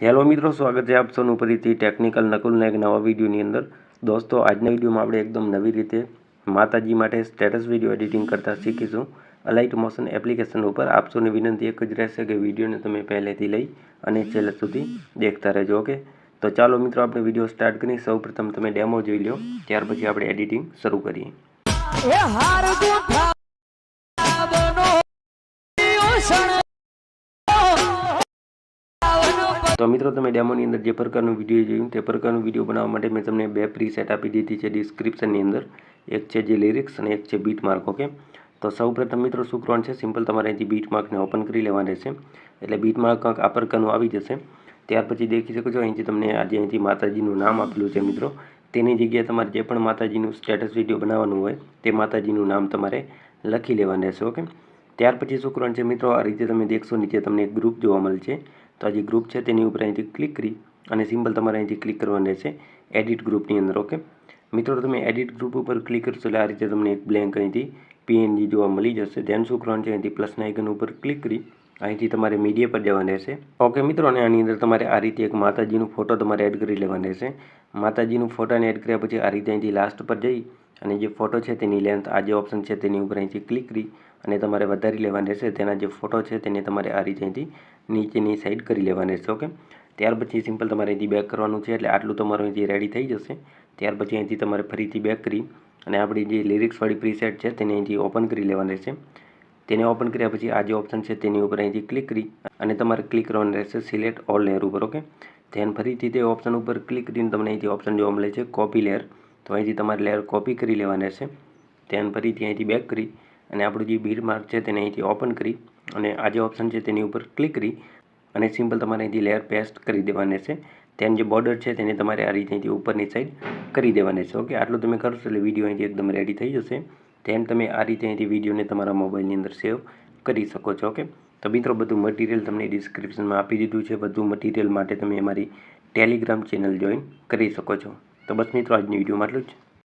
Hello મિત્રો, સ્વાગત છે આપ સૌનું ફરીથી ટેકનિકલ નકુલના એક નવા વિડીયોની અંદર. દોસ્તો, આજના વિડીયોમાં આપણે એકદમ નવી રીતે માતાજી માટે સ્ટેટસ વીડિયો એડિટિંગ કરતાં શીખીશું. અલાઇટ મોશન એપ્લિકેશન ઉપર આપ સૌને વિનંતી એક જ રહેશે કે વિડીયોને તમે પહેલેથી લઈ અને છેલ્લે સુધી દેખતા રહેજો, ઓકે? તો ચાલો મિત્રો, આપણે વીડિયો સ્ટાર્ટ કરી સૌપ્રથમ તમે ડેમો જોઈ લો ત્યાર પછી આપણે એડિટિંગ શરૂ કરીએ. તો મિત્રો તમે ડેમોની અંદર જે પ્રકારનું વીડિયો જોયું, તે પ્રકારનું વીડિયો બનાવવા માટે મેં તમને બે પ્રી સેટ આપી દીધી છે ડિસ્ક્રિપ્શનની અંદર. એક છે જે લિરિક્સ અને એક છે બીટ માર્ક ઓકે તો સૌપ્રથમ મિત્રો શું કરવાનું છે? સિમ્પલ તમારે અહીંથી બીટ માર્કને ઓપન કરી લેવાનું રહેશે એટલે બીટ માર્ક કંઈક આ પ્રકારનું આવી જશે. ત્યાર પછી દેખી શકો છો, અહીંથી તમને આજે અહીંથી માતાજીનું નામ આપેલું છે મિત્રો. તેની જગ્યાએ તમારે જે પણ માતાજીનું સ્ટેટસ વીડિયો બનાવવાનું હોય, તે માતાજીનું નામ તમારે લખી લેવાનું રહેશે ઓકે ત્યાર પછી શું કરવાનું છે મિત્રો? આ રીતે તમે દેખશો, નીચે તમને એક ગ્રુપ જોવા મળશે. તો આ જે ગ્રુપ છે તેની ઉપર અહીંથી ક્લિક કરી અને સિમ્બલ તમારે અહીંથી ક્લિક કરવાનું રહેશે. એડિટ ગ્રુપની અંદર ઓકે મિત્રો, તમે એડિટ ગ્રુપ ઉપર ક્લિક કરશો એટલે આ રીતે તમને એક બ્લેન્ક અહીંથી પીએનજી જોવા મળી જશે. ધ્યાન શું કરવાનું છે? અહીંથી પ્લસના આઇકન ઉપર ક્લિક કરી અહીંથી તમારે મીડિયા પર જવાનું રહેશે. ઓકે મિત્રો, અને આની અંદર તમારે આ રીતે એક માતાજીનો ફોટો તમારે એડ કરી લેવાનો રહેશે. માતાજીનું ફોટાને એડ કર્યા પછી આ રીતે અહીંથી લાસ્ટ પર જઈ અને જે ફોટો છે તેની લેન્થ આ જે ઓપ્શન છે તેની ઉપર અહીંથી ક્લિક કરી અને તમારે વધારી લેવાનું રહેશે. તેના જે ફોટો છે તેને તમારે આ રીતે અહીંથી નીચેની સાઈડ કરી લેવાની રહેશે ઓકે ત્યાર પછી સિમ્પલ તમારે અહીંથી બેક કરવાનું છે, એટલે આટલું તમારું અહીંથી રેડી થઈ જશે. ત્યાર પછી અહીંથી તમારે ફરીથી બેક કરી અને આપણી જે લિરિક્સવાળી પ્રીસેટ છે, તેને અહીંથી ઓપન કરી લેવાની રહેશે તેને ઓપન કર્યા પછી આ જે ઓપ્શન છે, તેની ઉપર અહીંથી ક્લિક કરી અને તમારે ક્લિક કરવાનું રહેશે સિલેક્ટ ઓલ લેયર ઉપર ઓકે ધ્યાન ફરીથી તે ઓપ્શન ઉપર ક્લિક કરીને તમને અહીંથી ઓપ્શન જોવા મળે છે કોપી લેયર તો અહીંથી તમારે લેયર કોપી કરી લેવાની રહેશે ધ્યાન ફરીથી અહીંથી બેક કરી અને આપણું જે બીડ માર્ક છે તેને અહીંથી ઓપન કરી અને આ જે ઓપ્શન છે તેની ઉપર ક્લિક કરી અને સિમ્પલ તમારે અહીંથી લેયર પેસ્ટ કરી દેવાને છે. તેની જે બોર્ડર છે તેને તમારે આ રીતે અહીંથી ઉપરની સાઈડ કરી દેવાની છે. ઓકે આટલું તમે કરશો એટલે વીડિયો અહીંથી એકદમ રેડી થઈ જશે. તેમ તમે આ રીતે અહીંથી વિડીયોને તમારા મોબાઈલની અંદર સેવ કરી શકો છો. ઓકે તો મિત્રો, બધું મટીરિયલ તમને ડિસ્ક્રિપ્શનમાં આપી દીધું છે. બધું મટીરિયલ માટે તમે અમારી ટેલિગ્રામ ચેનલ જોઈન કરી શકો છો. તો બસ મિત્રો, આજની વિડીયોમાં આટલું જ.